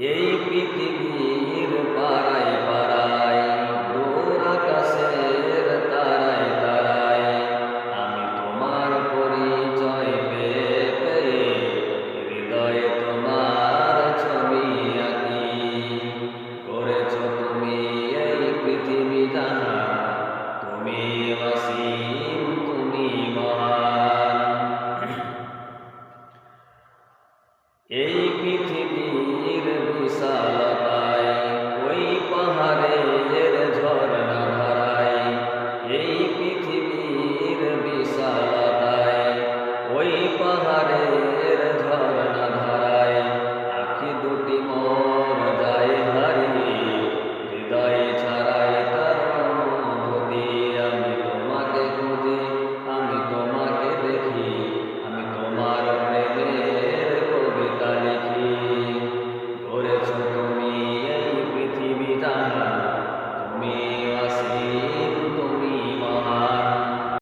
এই পৃথিবীর পাড়ায় পাড়ায়, দূর আকাশের তারায় তারায়, আমি তোমার পরিচয় পেয়ে হৃদয়ে তোমার ছবি আঁকি। করেছ তুমি এই পৃথিবী জানা এই পৃথিবীর বিশালতায় ওই পাহাড়ে